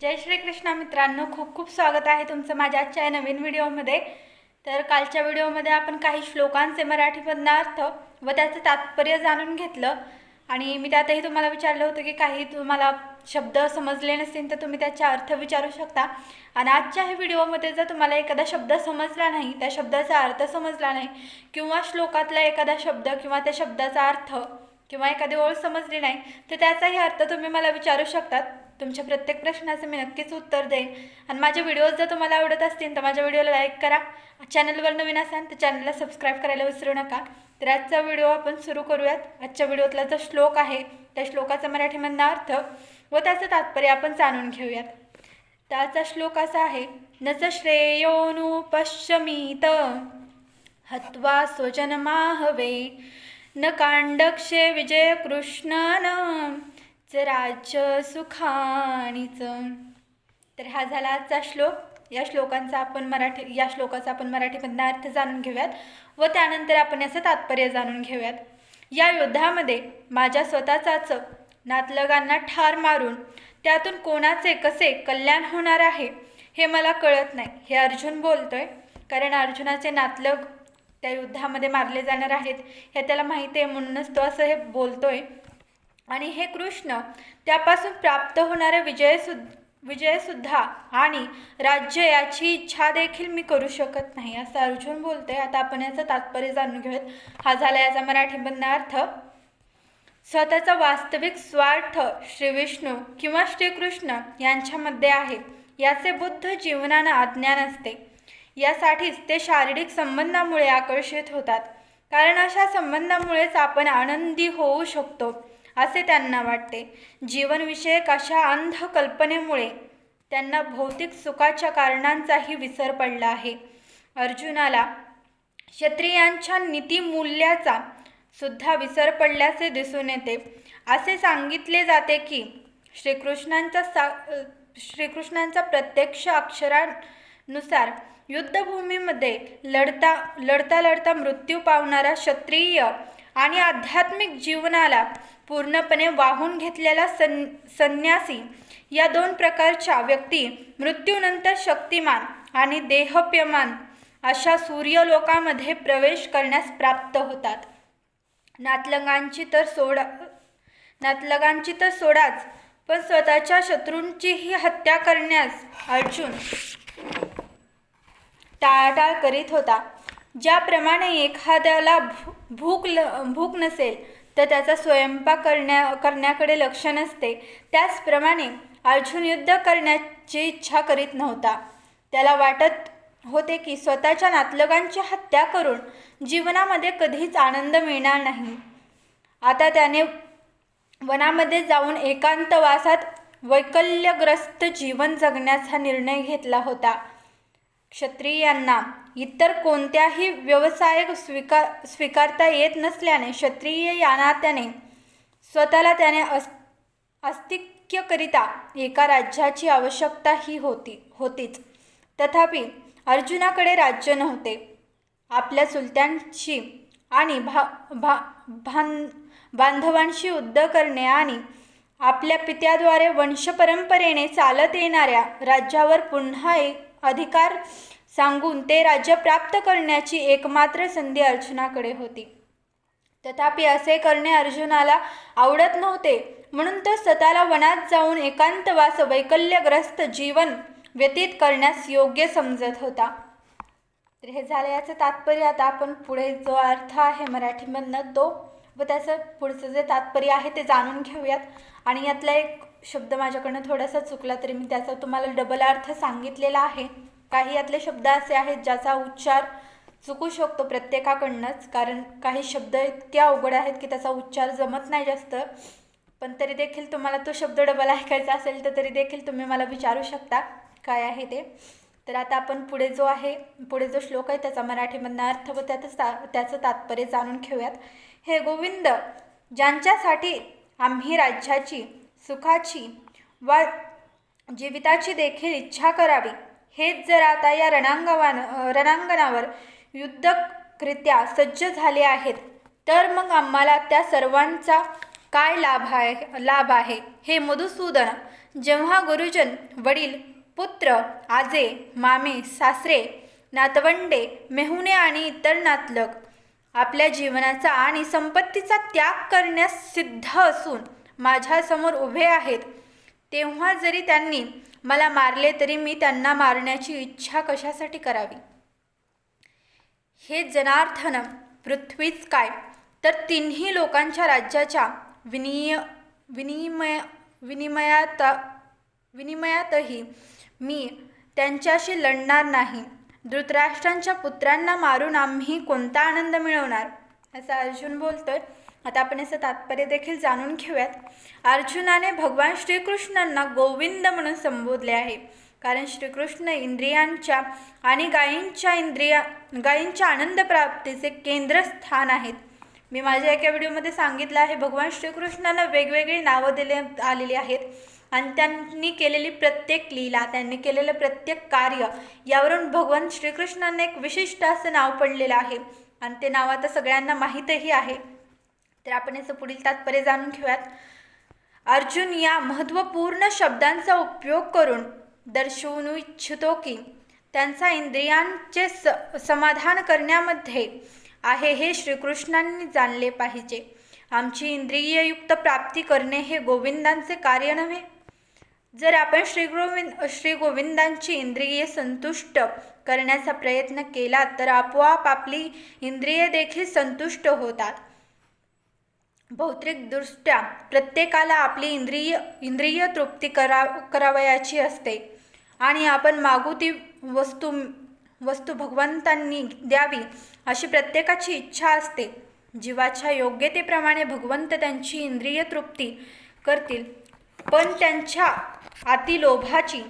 जय श्री कृष्णा मित्रांनो खूप खूप स्वागत आहे तुमचं माझ्या आजच्या या नवीन व्हिडिओमध्ये. तर कालच्या व्हिडिओमध्ये आपण काही श्लोकांचे मराठी अर्थ व त्याचं तात्पर्य जाणून घेतलं. आणि मी त्यातही तुम्हाला विचारलं होतं की काही तुम्हाला शब्द समजले नसतील तर तुम्ही त्याचा अर्थ विचारू शकता. आणि आजच्या ह्या व्हिडिओमध्ये जर तुम्हाला एखादा शब्द समजला नाही त्या शब्दाचा अर्थ समजला नाही किंवा श्लोकातला एखादा शब्द किंवा त्या शब्दाचा अर्थ किंवा एखादी ओळ समजली नाही तर त्याचाही अर्थ तुम्ही मला विचारू शकतात. तुमच्या प्रत्येक प्रश्नाचं मी नक्कीच उत्तर देईन. आणि माझे व्हिडिओज जर तुम्हाला आवडत असतील तर माझ्या व्हिडिओला लाईक करा. चॅनलवर नवीन असाल तर चॅनलला सबस्क्राईब करायला विसरू नका. तर आजचा व्हिडिओ आपण सुरू करूयात. आजच्या व्हिडिओतला जो श्लोक आहे त्या श्लोकाचा मराठीमधला अर्थ व त्याचं तात्पर्य आपण जाणून घेऊयात. त्याचा श्लोक असा आहे नच श्रेयोनुपश्यमीत हत्वा स्वजनमाहवे न कांडक्षे विजय कृष्णन च राज्य सुखाणीच तर हा झाला आजचा श्लोक. या श्लोकांचा आपण मराठी या श्लोकाचा आपण मराठीमधला अर्थ जाणून घेऊयात व त्यानंतर आपण याचं तात्पर्य जाणून घेऊयात. या युद्धामध्ये माझ्या स्वतःचाच नातलगांना ठार मारून त्यातून कोणाचे कसे कल्याण होणार आहे हे मला कळत नाही हे अर्जुन बोलतोय. कारण अर्जुनाचे नातलग त्या युद्धामध्ये मारले जाणार आहेत हे त्याला माहिती आहे म्हणूनच तो असं हे बोलतोय. आणि हे कृष्ण त्यापासून प्राप्त होणारे विजयसुद्ध विजयसुद्धा आणि राज्य याची इच्छा देखील मी करू शकत नाही असं अर्जुन बोलतोय. आता आपण याचं तात्पर्य जाणून घेऊयात. हा झाला याचा मराठी अर्थ. स्वतःचा वास्तविक स्वार्थ श्री विष्णू किंवा श्रीकृष्ण यांच्यामध्ये आहे. याचे बुद्ध जीवनानं अज्ञान असते. यासाठीच ते शारीरिक संबंधामुळे आकर्षित होतात. कारण अशा संबंधामुळेच आपण आनंदी होऊ शकतो असे त्यांना वाटते. जीवनविषयक अशा अंध कल्पनेमुळे त्यांना भौतिक सुखाच्या कारणांचाही विसर पडला आहे. अर्जुनाला क्षत्रियांच्या नीतिमूल्याचा सुद्धा विसर पडल्याचे दिसून येते. असे सांगितले जाते की श्रीकृष्णांचा सा श्रीकृष्णांचा प्रत्यक्ष नुसार युद्धभूमीमध्ये लढता लढता लढता मृत्यू पावणारा क्षत्रिय आणि आध्यात्मिक जीवनाला पूर्णपणे वाहून घेतलेला सं संन्यासी या दोन प्रकारच्या व्यक्ती मृत्यूनंतर शक्तिमान आणि देहप्यमान अशा सूर्यलोकामध्ये प्रवेश करण्यास प्राप्त होतात. नातलगांची तर सोडा नातलगांची तर सोडाच पण स्वतःच्या शत्रूंचीही हत्या करण्यास अर्जुन टाळाटाळ करीत होता. ज्याप्रमाणे एखाद्याला भू भूक ल भूक नसेल तर त्याचा स्वयंपाक करण्या करण्याकडे लक्ष नसते. त्याचप्रमाणे अर्जुन युद्ध करण्याची इच्छा करीत नव्हता. त्याला वाटत होते की स्वतःच्या नातलगांची हत्या करून जीवनामध्ये कधीच आनंद मिळणार नाही. आता त्याने वनामध्ये जाऊन एकांतवासात वैकल्यग्रस्त जीवन जगण्याचा निर्णय घेतला होता. क्षत्रियांना इतर कोणत्याही व्यवसाय स्वीकार स्वीकारता येत नसल्याने क्षत्रिय या नात्याने स्वतःला त्याने अस अस्तिक्यकरिता एका राज्याची आवश्यकता ही होती होतीच. तथापि अर्जुनाकडे राज्य नव्हते. आपल्या सुलत्यांशी आणि भा भा भान बांधवांशी युद्ध करणे आणि आपल्या पित्याद्वारे वंशपरंपरेने चालत येणाऱ्या राज्यावर पुन्हा एक अधिकार सांगून ते राज्य प्राप्त करण्याची एकमात्र संधी अर्जुनाकडे होती. तथापि असे करणे अर्जुनाला आवडत नव्हते म्हणून तो स्वतःला वनात जाऊन एकांतवास वैकल्यग्रस्त जीवन व्यतीत करण्यास योग्य समजत होता. तर हे झालं याचं तात्पर्य आता आपण पुढे जो अर्थ आहे मराठीमधनं तो व त्याचं पुढचं जे तात्पर्य आहे ते जाणून घेऊयात. आणि यातला एक शब्द माझ्याकडनं थोडासा चुकला तरी मी त्याचा तुम्हाला डबल अर्थ सांगितलेला आहे. काही यातले शब्द असे आहेत ज्याचा उच्चार चुकू शकतो प्रत्येकाकडनंच कारण काही शब्द इतके अवघड आहेत की त्याचा उच्चार जमत नाही जास्त. पण तरी देखील तुम्हाला तो शब्द डबल ऐकायचा असेल तर तरी देखील तुम्ही मला विचारू शकता काय आहे ते. तर आता आपण पुढे जो आहे पुढे जो श्लोक आहे त्याचा मराठीमधला अर्थ व त्याचं ता त्याचं तात्पर्य जाणून घेऊयात. हे गोविंद ज्यांच्यासाठी आम्ही राज्याची सुखाची वा जीविताची देखील इच्छा करावी. हेच जर आता या रणांगवान रणांगणावर युद्धकृत्या सज्ज झाले आहेत तर मग आम्हाला त्या सर्वांचा काय लाभ आहे लाभ आहे? हे मधुसूदन जेव्हा गुरुजन वडील पुत्र आजे मामे सासरे नातवंडे मेहुणे आणि इतर नातलग आपल्या जीवनाचा आणि संपत्तीचा त्याग करण्यास सिद्ध असून माझ्यासमोर उभे आहेत. तेव्हा जरी त्यांनी मला मारले तरी मी त्यांना मारण्याची इच्छा कशासाठी करावी? हे जनार्थन पृथ्वीच काय? तर तिन्ही लोकांच्या राज्याच्या विनिय विनिमय विनिमयात विनिमयातही मी त्यांच्याशी लढणार नाही. धृतराष्ट्रांच्या पुत्रांना मारून आम्ही कोणता आनंद मिळवणार? असं अर्जुन बोलतोय. आता आपण याचं तात्पर्य देखील जाणून घेऊयात. अर्जुनाने भगवान श्रीकृष्णांना गोविंद म्हणून संबोधले आहे. कारण श्रीकृष्ण इंद्रियांच्या आणि गायींच्या इंद्रिया गायींच्या आनंद प्राप्तीचे केंद्रस्थान आहेत. मी माझ्या एका व्हिडिओमध्ये सांगितलं आहे भगवान श्रीकृष्णाला वेगवेगळी नावं दिले आलेली आहेत. आणि त्यांनी केलेली प्रत्येक लीला त्यांनी केलेलं प्रत्येक कार्य यावरून भगवान श्रीकृष्णांना एक विशिष्ट असं नाव पडलेलं आहे. आणि ते नाव आता सगळ्यांना माहीतही आहे. तर आपण याचं पुढील तात्पर्य जाणून घेऊयात. अर्जुन या महत्त्वपूर्ण शब्दांचा उपयोग करून दर्शवू इच्छितो की त्यांचा इंद्रियांचे स समाधान करण्यामध्ये आहे हे श्रीकृष्णांनी जाणले पाहिजे. आमची इंद्रिययुक्त प्राप्ती करणे हे गोविंदांचे कार्य नव्हे. जर आपण श्री गोविंद श्री गोविंदांची इंद्रिये संतुष्ट करण्याचा प्रयत्न केला तर आपोआप आपली इंद्रिये देखील संतुष्ट होतात. भौतिकदृष्ट्या प्रत्येकाला आपली इंद्रिय इंद्रिय तृप्ती करा करावयाची असते. आणि आपण मागू ती वस्तू वस्तू भगवंतांनी द्यावी अशी प्रत्येकाची इच्छा असते. जीवाच्या योग्यतेप्रमाणे भगवंत त्यांची इंद्रिय तृप्ती करतील. पण त्यांच्या अतिलोभाची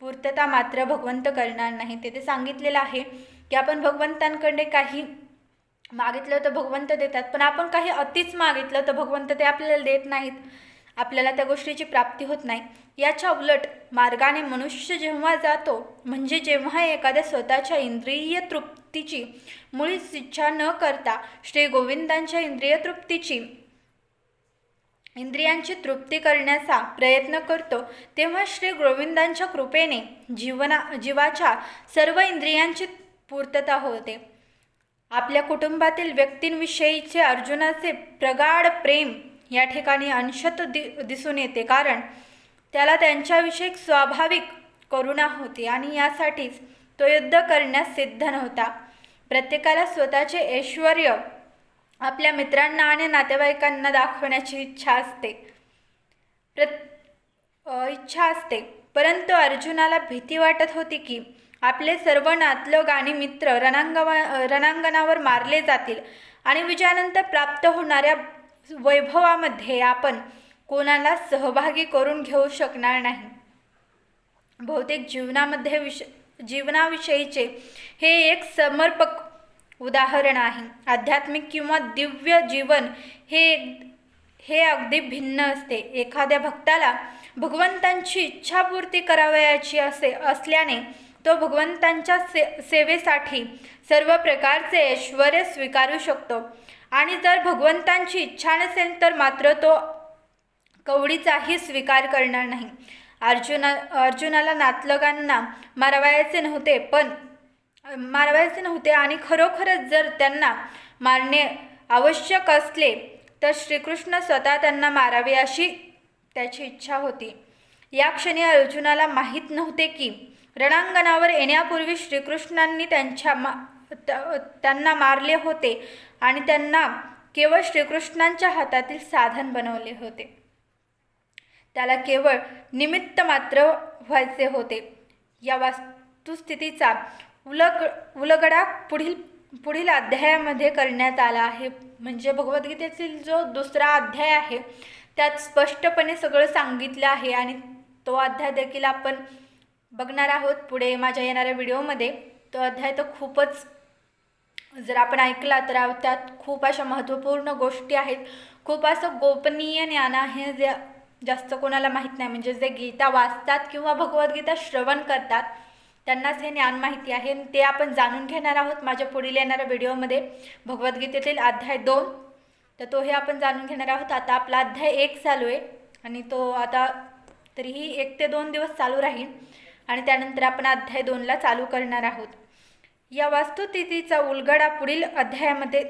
पूर्तता मात्र भगवंत करणार नाही तेथे सांगितलेलं आहे की आपण भगवंतांकडे काही मागितलं तर भगवंत देतात पण आपण काही अतिच मागितलं तर भगवंत ते आपल्याला देत नाहीत. आपल्याला त्या गोष्टीची प्राप्ती होत नाही. याच्या उलट मार्गाने मनुष्य जेव्हा जातो म्हणजे जेव्हा एखाद्या स्वतःच्या इंद्रिय तृप्तीची मुळीच इच्छा न करता श्री गोविंदांच्या इंद्रिय तृप्तीची इंद्रियांची तृप्ती करण्याचा प्रयत्न करतो तेव्हा श्री गोविंदांच्या कृपेने जीवना जीवाच्या सर्व इंद्रियांची पूर्तता होते. आपल्या कुटुंबातील व्यक्तींविषयीचे अर्जुनाचे प्रगाढ प्रेम या ठिकाणी अंशत दि दिसून येते. कारण त्याला त्यांच्याविषयी स्वाभाविक करुणा होती आणि यासाठीच तो युद्ध करण्यास सिद्ध नव्हता. प्रत्येकाला स्वतःचे ऐश्वर आपल्या मित्रांना आणि नातेवाईकांना दाखवण्याची इच्छा असते. प्र इच्छा असते. परंतु अर्जुनाला भीती वाटत होती की आपले सर्व नातलग आणि मित्र रणांगवा रणांगणावर मारले जातील. आणि विजयानंतर प्राप्त होणाऱ्या वैभवामध्ये आपण कोणाला सहभागी करून घेऊ शकणार नाही. बहुतेक जीवनामध्ये विष जीवनाविषयीचे हे एक समर्पक उदाहरण आहे. आध्यात्मिक किंवा दिव्य जीवन हे हे अगदी भिन्न असते. एखाद्या भक्ताला भगवंतांची इच्छापूर्ती करावयाची असे असल्याने तो भगवंतांच्या से सेवेसाठी सर्व प्रकारचे ऐश्वर स्वीकारू शकतो. आणि जर भगवंतांची इच्छा नसेल तर मात्र तो कवडीचाही स्वीकार करणार नाही. अर्जुना अर्जुनाला नातलगांना मारवायचे नव्हते पण मारवायचे नव्हते आणि खरोखरच जर त्यांना मारणे आवश्यक असले तर श्रीकृष्ण स्वतः त्यांना मारावे अशी त्याची इच्छा होती. या क्षणी अर्जुनाला माहीत नव्हते की रणांगणावर येण्यापूर्वी श्रीकृष्णांनी त्यांच्या मा त्यांना मारले होते आणि त्यांना केवळ श्रीकृष्णांच्या हातातील साधन बनवले होते. त्याला केवळ निमित्त मात्र व्हायचे होते. या वास्तुस्थितीचा उलग उलगडा पुढील पुढील अध्यायामध्ये करण्यात आला आहे. म्हणजे भगवद्गीतेतील जो दुसरा अध्याय आहे त्यात स्पष्टपणे सगळं सांगितलं आहे आणि तो अध्याय देखील आपण बघणार आहोत पुढे माझ्या येणाऱ्या व्हिडिओमध्ये. तो अध्याय तर खूपच जर आपण ऐकला तर त्यात खूप अशा महत्त्वपूर्ण गोष्टी आहेत. खूप असं गोपनीय ज्ञान आहे जे जास्त कोणाला माहीत नाही. म्हणजे जे गीता वाचतात किंवा भगवद्गीता श्रवण करतात त्यांनाच हे ज्ञान माहिती आहे. ते आपण जाणून घेणार आहोत माझ्या पुढील येणाऱ्या व्हिडिओमध्ये. भगवद्गीतेतील अध्याय दोन. तर तो हे आपण जाणून घेणार आहोत. आता आपला अध्याय एक चालू आहे. आणि तो आता तरीही एक ते दोन दिवस चालू राहील. आणि त्यानंतर आपण अध्याय दोनला चालू करणार आहोत. या वास्तुस्थितीचा उलगडा पुढील अध्यायामध्ये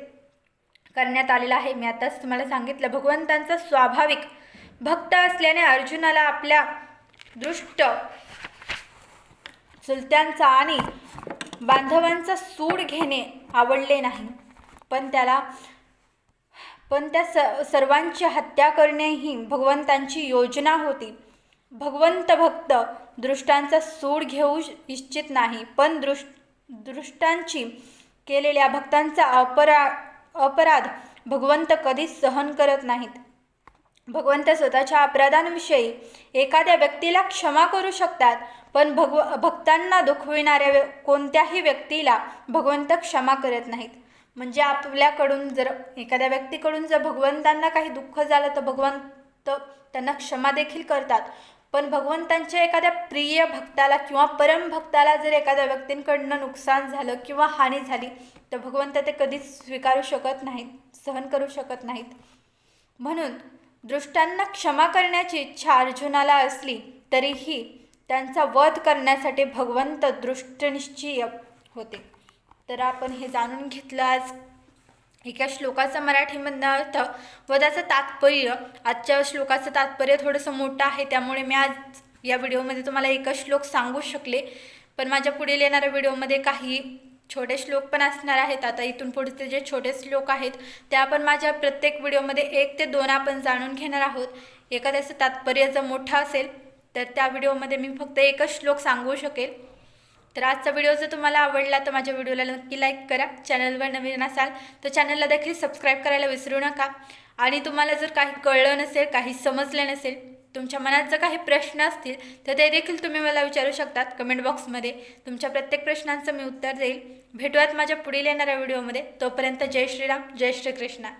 करण्यात आलेला आहे. मी आताच तुम्हाला सांगितलं भगवंतांचा स्वाभाविक भक्त असल्याने अर्जुनाला आपल्या दृष्ट चुलत्यांचा आणि बांधवांचा सूड घेणे आवडले नाही. पण त्याला पण त्या स सर्वांची हत्या करणे ही भगवंतांची योजना होती. भगवंत भक्त दृष्टांचा सूड घेऊ इच्छित नाही. पण दृष्ट दृष्टांची केलेल्या भक्तांचा अपरा अपराध भगवंत कधीच सहन करत नाहीत. भगवंत स्वतःच्या अपराधांविषयी एखाद्या व्यक्तीला क्षमा करू शकतात पण भगव भक्तांना दुखविणाऱ्या व्य कोणत्याही व्यक्तीला भगवंत क्षमा करत नाहीत. म्हणजे आपल्याकडून जर एखाद्या व्यक्तीकडून जर भगवंतांना काही दुःख झालं तर भगवंत त्यांना क्षमा देखील करतात. पण भगवंतांच्या एखाद्या प्रिय भक्ताला किंवा परमभक्ताला जर एखाद्या व्यक्तींकडनं नुकसान झालं किंवा हानी झाली तर भगवंत ते कधीच स्वीकारू शकत नाहीत सहन करू शकत नाहीत. म्हणून दृष्टांना क्षमा करण्याची इच्छा अर्जुनाला असली तरीही त्यांचा वध करण्यासाठी भगवंत दृष्टनिश्चय होते. तर आपण हे जाणून घेतलं आज. एका श्लोकाचा मराठीमधनं अर्थ व त्याचं तात्पर्य आजच्या श्लोकाचं तात्पर्य थोडंसं मोठं आहे त्यामुळे मी आज या व्हिडिओमध्ये तुम्हाला एकच श्लोक सांगू शकले. पण माझ्या पुढील येणाऱ्या व्हिडिओमध्ये काही छोटे श्लोक पण असणार आहेत. आता इथून पुढचे जे छोटे श्लोक आहेत ते आपण माझ्या प्रत्येक व्हिडिओमध्ये एक ते दोन आपण जाणून घेणार आहोत. एखाद्याचं तात्पर्य जर मोठं असेल तर त्या व्हिडिओमध्ये मी फक्त एकच श्लोक सांगू शकेल. तर आजचा व्हिडिओ जर तुम्हाला आवडला तर माझ्या व्हिडिओला नक्की लाईक करा. चॅनलवर नवीन असाल तर चॅनलला देखील सबस्क्राईब करायला विसरू नका. आणि तुम्हाला जर काही कळलं नसेल काही समजलं नसेल तुमच्या मनात जर काही प्रश्न असतील तर ते देखील तुम्ही मला विचारू शकतात कमेंट बॉक्समध्ये तुमच्या प्रत्येक प्रश्नांचं मी उत्तर देईल. भेटूयात माझ्या पुढील येणाऱ्या व्हिडिओमध्ये तोपर्यंत जय श्रीराम जय श्रीकृष्णा.